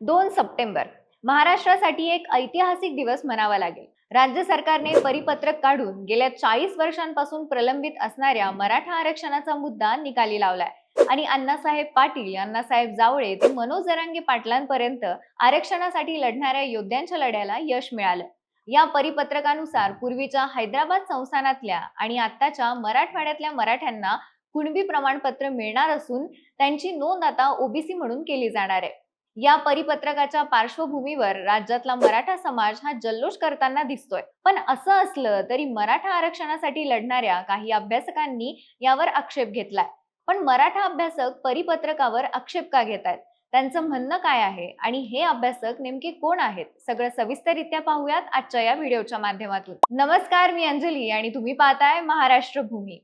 दोन सप्टेंबर. महाराष्ट्रासाठी एक ऐतिहासिक दिवस म्हणावा लागेल. राज्य सरकारने परिपत्रक काढून गेल्या चाळीस वर्षांपासून प्रलंबित असणाऱ्या मराठा आरक्षणाचा मुद्दा निकाली लावलाय. आणि अण्णासाहेब पाटील अण्णासाहेब जावळे ते मनोज जरांगे पाटलांपर्यंत आरक्षणासाठी लढणाऱ्या योद्ध्यांच्या लढ्याला यश मिळालं. या परिपत्रकानुसार पूर्वीच्या हैदराबाद संस्थानातल्या आणि आत्ताच्या मराठवाड्यातल्या मराठ्यांना कुणबी प्रमाणपत्र मिळणार असून त्यांची नोंद आता ओबीसी म्हणून केली जाणार आहे. या परिपत्रकाच्या पार्श्वभूमीवर राज्यातला मराठा समाज हा जल्लोष करताना दिसतोय. पण असं असलं तरी मराठा आरक्षणासाठी लढणाऱ्या काही अभ्यासकांनी यावर आक्षेप घेतलाय. पण मराठा अभ्यासक परिपत्रकावर आक्षेप का घेत आहेत त्यांचं म्हणणं काय आहे? आणि हे अभ्यासक नेमके कोण आहेत? सगळं सविस्तरित्या पाहूयात आजच्या या व्हिडिओच्या माध्यमातून. नमस्कार मी अंजली आणि तुम्ही पाहताय महाराष्ट्र भूमी.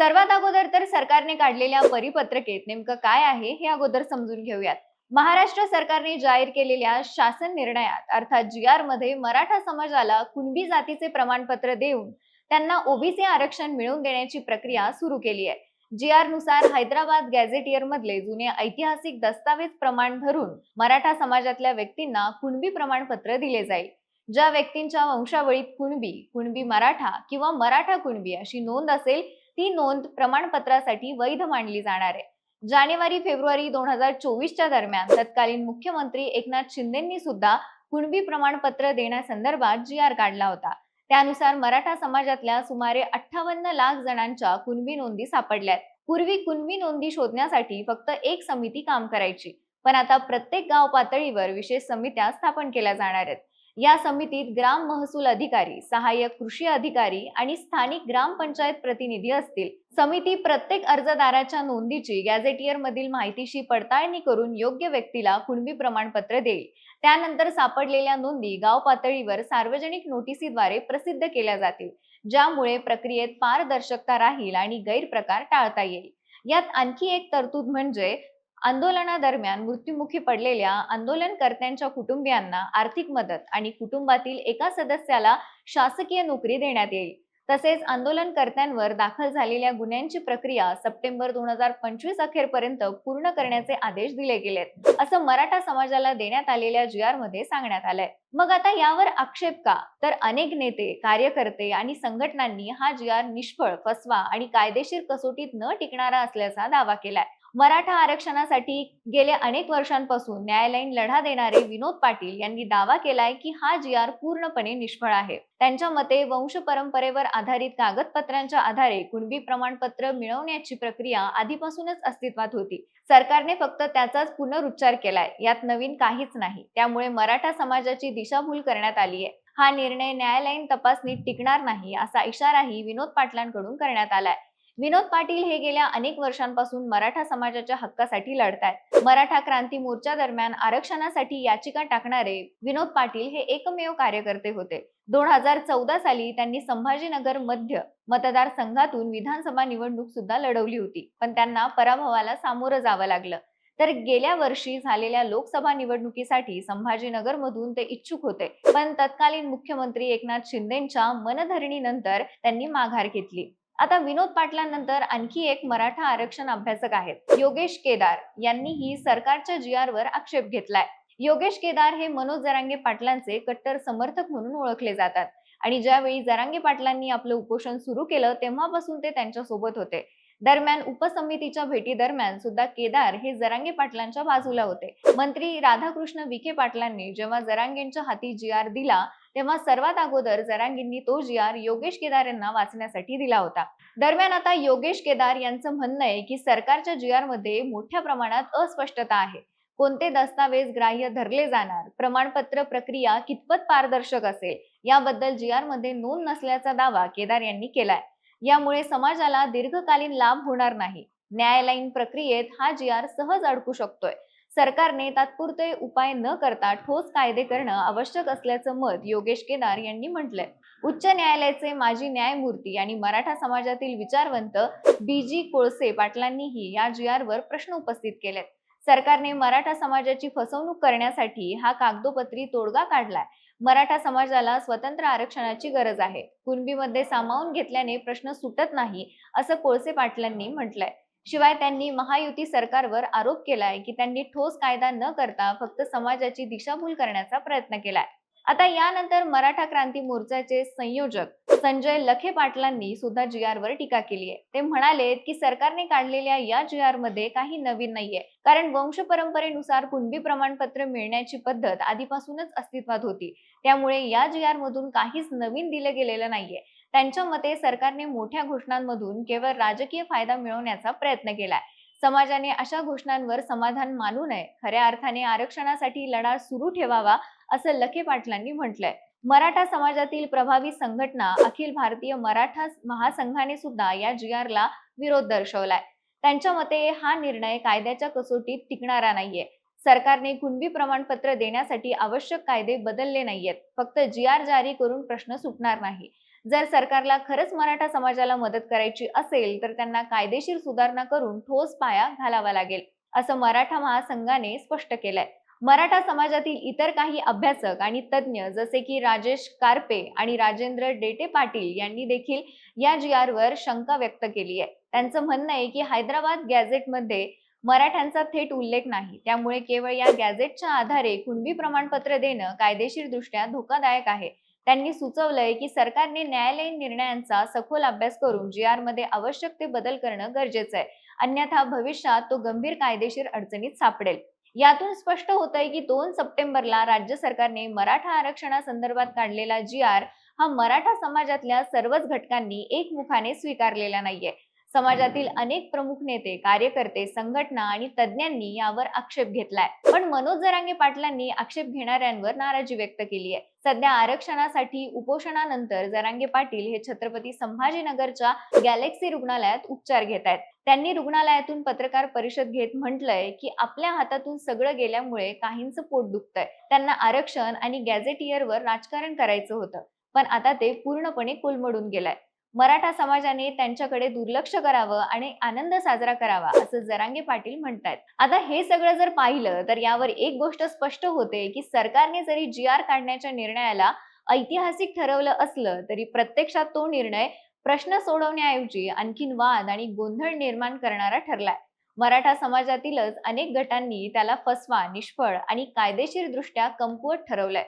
सर्वात अगोदर तर सरकारने काढलेल्या परिपत्रकेत नेमकं काय आहे हे अगोदर समजून घेऊयात. महाराष्ट्र सरकारने जाहीर केलेल्या शासन निर्णयात अर्थात जी आरमध्ये मराठा समाजाला कुणबी जातीचे प्रमाणपत्र देऊन त्यांना ओबीसी आरक्षण मिळवून देण्याची प्रक्रिया सुरू केली आहे. जी आरनुसार हैदराबाद गॅझेटियर मधले जुने ऐतिहासिक दस्तावेज प्रमाण धरून मराठा समाजातल्या व्यक्तींना कुणबी प्रमाणपत्र दिले जाईल. ज्या व्यक्तींच्या वंशावळीत कुणबी कुणबी मराठा किंवा मराठा कुणबी अशी नोंद असेल ती नोंद प्रमाणपत्रासाठी वैध मानली जाणार आहे. जानेवारी फेब्रुवारी दोन हजार चोवीसच्या दरम्यान तत्कालीन मुख्यमंत्री एकनाथ शिंदेंनी सुद्धा कुणबी प्रमाणपत्र देण्यासंदर्भात जी आर काढला होता. त्यानुसार मराठा समाजातल्या सुमारे अठ्ठावन्न लाख जणांच्या कुणबी नोंदी सापडल्यात पूर्वी कुणबी नोंदी शोधण्यासाठी फक्त एक समिती काम करायची पण आता प्रत्येक गाव पातळीवर विशेष समित्या स्थापन केल्या जाणार आहेत. या समितीत ग्राम महसूल अधिकारी सहाय्यक कृषी अधिकारी आणि स्थानिक ग्रामपंचायत प्रतिनिधी असतील. समिती प्रत्येक अर्जदाराच्या नोंदीची गॅझेटियर मधील माहितीशी पडताळणी करून योग्य व्यक्तीला कुणबी प्रमाणपत्र देईल. त्यानंतर सापडलेल्या नोंदी गाव पातळीवर सार्वजनिक नोटिसीद्वारे प्रसिद्ध केल्या जातील ज्यामुळे प्रक्रियेत पारदर्शकता राहील आणि गैरप्रकार टाळता येईल. यात आणखी एक तरतूद म्हणजे आंदोलनादरम्यान मृत्युमुखी पडलेल्या आंदोलनकर्त्यांच्या कुटुंबियांना आर्थिक मदत आणि कुटुंबातील एका सदस्याला शासकीय नोकरी देण्यात येईल. तसेच आंदोलनकर्त्यांवर दाखल झालेल्या गुन्ह्यांची प्रक्रिया सप्टेंबर दोन हजार पंचवीस अखेरपर्यंत पूर्ण करण्याचे आदेश दिले गेलेत असं मराठा समाजाला देण्यात आलेल्या जी आरमध्ये सांगण्यात आलंय. मग आता यावर आक्षेप का? तर अनेक नेते कार्यकर्ते आणि संघटनांनी हा जी आर निष्फळ फसवा आणि कायदेशीर कसोटीत न टिकणारा असल्याचा दावा केलाय. मराठा आरक्षणासाठी गेल्या अनेक वर्षांपासून न्यायालयीन लढा देणारे विनोद पाटील यांनी दावा केलाय की हा जी आर पूर्णपणे निष्फळ आहे. त्यांच्या मते वंश परंपरेवर आधारित कागदपत्रांच्या आधारे कुणबी प्रमाणपत्र मिळवण्याची प्रक्रिया आधीपासूनच अस्तित्वात होती. सरकारने फक्त त्याचाच पुनरुच्चार केलाय यात नवीन काहीच नाही. त्यामुळे मराठा समाजाची दिशाभूल करण्यात आली आहे हा निर्णय न्यायालयीन तपासणीत टिकणार नाही असा इशाराही विनोद पाटलांकडून करण्यात आलाय. विनोद पाटील हे गेल्या अनेक वर्षांपासून मराठा समाजाच्या हक्कासाठी लढतायत. मराठा क्रांती मोर्चा दरम्यान आरक्षणासाठी याचिका टाकणारे विनोद पाटील हे एकमेव कार्यकर्ते होते. दोन हजार चौदा साली त्यांनी संभाजीनगर मध्य मतदारसंघातून विधानसभा निवडणूक सुद्धा लढवली होती. पण त्यांना पराभवाला सामोरं जावं लागलं. तर गेल्या वर्षी झालेल्या लोकसभा निवडणुकीसाठी संभाजीनगर मधून ते इच्छुक होते. पण तत्कालीन मुख्यमंत्री एकनाथ शिंदेच्या मनधरणीनंतर त्यांनी माघार घेतली. आता विनोद पाटलांनंतर आणखी एक मराठा आरक्षण अभ्यासक आहेत. योगेश केदार यांनीही सरकारच्या जी आर वर आक्षेप घेतलाय. योगेश केदार हे मनोज जरांगे पाटलांचे कट्टर समर्थक म्हणून ओळखले जातात. आणि ज्यावेळी जरांगे पाटलांनी आपलं उपोषण सुरू केलं तेव्हापासून ते त्यांच्यासोबत होते. दरम्यान उपसमितीच्या भेटी दरम्यान सुद्धा केदार हे जरांगे पाटलांच्या बाजूला होते. मंत्री राधाकृष्ण विखे पाटलांनी जेव्हा जरांगेंच्या हाती जी आर दिला तेव्हा सर्वात अगोदर जरांगींनी तो जी आर योगेश केदार यांना वाचण्यासाठी दिला होता. दरम्यान आता योगेश केदार यांचं म्हणणं आहे की सरकारच्या जी आरमध्ये मोठ्या प्रमाणात अस्पष्टता आहे. कोणते दस्तावेज ग्राह्य धरले जाणार? प्रमाणपत्र प्रक्रिया कितपत पारदर्शक असेल? याबद्दल जी आरमध्ये नोंद नसल्याचा दावा केदार यांनी केलाय. यामुळे समाजाला दीर्घकालीन लाभ होणार नाही. न्यायालयीन प्रक्रियेत हा जी आर सहज अडकू शकतोय. सरकारने तात्पुरते उपाय न करता ठोस कायदे करणं आवश्यक असल्याचं मत योगेश केदार यांनी म्हटलंय. उच्च न्यायालयाचे माजी न्यायमूर्ती आणि मराठा समाजातील विचारवंत बी जी कोळसे पाटलांनीही या जी आर वर प्रश्न उपस्थित केलेत. सरकारने मराठा समाजाची फसवणूक करण्यासाठी हा कागदोपत्री तोडगा काढलाय. मराठा समाजाला स्वतंत्र आरक्षणाची गरज आहे. कुणबीमध्ये सामावून घेतल्याने प्रश्न सुटत नाही असं कोळसे पाटलांनी म्हटलंय. शिवाय त्यांनी महायुती सरकारवर आरोप केलाय की त्यांनी ठोस कायदा न करता फक्त समाजाची दिशाभूल करण्याचा प्रयत्न केलाय. आता यानंतर मराठा क्रांती मोर्चाचे संयोजक संजय लखे पाटलांनी सुद्धा जी आर वर टीका केली आहे. ते म्हणाले की सरकारने काढलेल्या या जी आरमध्ये काही नवीन नाहीये. कारण वंश परंपरेनुसार कुणबी प्रमाणपत्र मिळण्याची पद्धत आधीपासूनच अस्तित्वात होती. त्यामुळे या जी आर मधून काहीच नवीन दिलं गेलेलं नाहीये. त्यांच्या मते सरकारने मोठ्या घोषणांमधून केवळ राजकीय फायदा मिळवण्याचा प्रयत्न केलाय. समाजाने अशा घोषणांवर समाधान मानू नये. खऱ्या अर्थाने आरक्षणासाठी लढा सुरू ठेवावा असं लखे पाटलांनी म्हटलंय. मराठा समाजातील प्रभावी संघटना अखिल भारतीय मराठा महासंघाने सुद्धा या जी आरला विरोध दर्शवलाय. त्यांच्या मते हा निर्णय कायद्याच्या कसोटीत टिकणारा नाहीये. सरकारने कुणबी प्रमाणपत्र देण्यासाठी आवश्यक कायदे बदलले नाहीयेत. फक्त जी आर जारी करून प्रश्न सुटणार नाही. जर सरकारला खरंच मराठा समाजाला मदत करायची असेल तर त्यांना कायदेशीर सुधारणा करून ठोस पाया घालावा लागेल असं मराठा महासंघाने स्पष्ट केलंय. मराठा समाजातील इतर काही अभ्यासक आणि तज्ज्ञ जसे की राजेश कारपे आणि राजेंद्र डेटे पाटील यांनी देखील या जी आर वर शंका व्यक्त केली आहे. त्यांचं म्हणणं आहे की हैदराबाद गॅझेटमध्ये मराठ्यांचा थेट उल्लेख नाही. त्यामुळे केवळ या गॅझेटच्या आधारे कुणबी प्रमाणपत्र देणं कायदेशीर दृष्ट्या धोकादायक आहे. त्यांनी सुचवलंय की सरकारने न्यायालयीन निर्णयांचा सखोल अभ्यास करून जी आरमध्ये आवश्यक ते बदल करणं गरजेचं आहे. अन्यथा भविष्यात तो गंभीर कायदेशीर अडचणीत सापडेल. यातून स्पष्ट होतंय की दोन सप्टेंबरला राज्य सरकारने मराठा आरक्षणासंदर्भात काढलेला जी आर हा मराठा समाजातल्या सर्वच घटकांनी एकमुखाने स्वीकारलेला नाहीये. समाजातील अनेक प्रमुख नेते कार्यकर्ते संघटना आणि तज्ज्ञांनी यावर आक्षेप घेतलाय. पण मनोज जरांगे पाटलांनी आक्षेप घेणाऱ्यांवर नाराजी व्यक्त केली आहे. सध्या आरक्षणासाठी उपोषणानंतर जरांगे पाटील हे छत्रपती संभाजीनगरच्या गॅलेक्सी रुग्णालयात उपचार घेत आहेत. त्यांनी रुग्णालयातून पत्रकार परिषद घेत म्हटलंय की आपल्या हातातून सगळं गेल्यामुळे काहींचं पोट दुखतंय. त्यांना आरक्षण आणि गॅझेटियरवर राजकारण करायचं होतं. पण आता ते पूर्णपणे कोलमडून गेलाय. मराठा समाजाने त्यांच्याकडे दुर्लक्ष करावं आणि आनंद साजरा करावा असं जरांगे पाटील म्हणतात आता हे सगळं जर पाहिलं तर यावर एक गोष्ट स्पष्ट होते की सरकारने जरी जी आर काढण्याच्या निर्णयाला ऐतिहासिक ठरवलं असलं तरी प्रत्यक्षात तो निर्णय प्रश्न सोडवण्याऐवजी आणखीन वाद आणि गोंधळ निर्माण करणारा ठरलाय. मराठा समाजातीलच अनेक गटांनी त्याला फसवा निष्फळ आणि कायदेशीर दृष्ट्या कमकुवत ठरवलंय.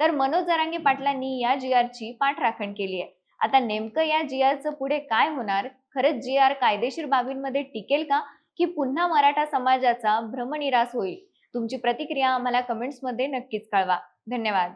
तर मनोज जरांगे पाटलांनी या जी आरची पाठराखण केली आहे आता नेमकं या जी आरचं पुढे काय होणार? खरंच जी आर कायदेशीर बाबींमध्ये टिकेल का? की पुन्हा मराठा समाजाचा भ्रमनिरास होईल? तुमची प्रतिक्रिया आम्हाला कमेंट्समध्ये नक्कीच कळवा. धन्यवाद.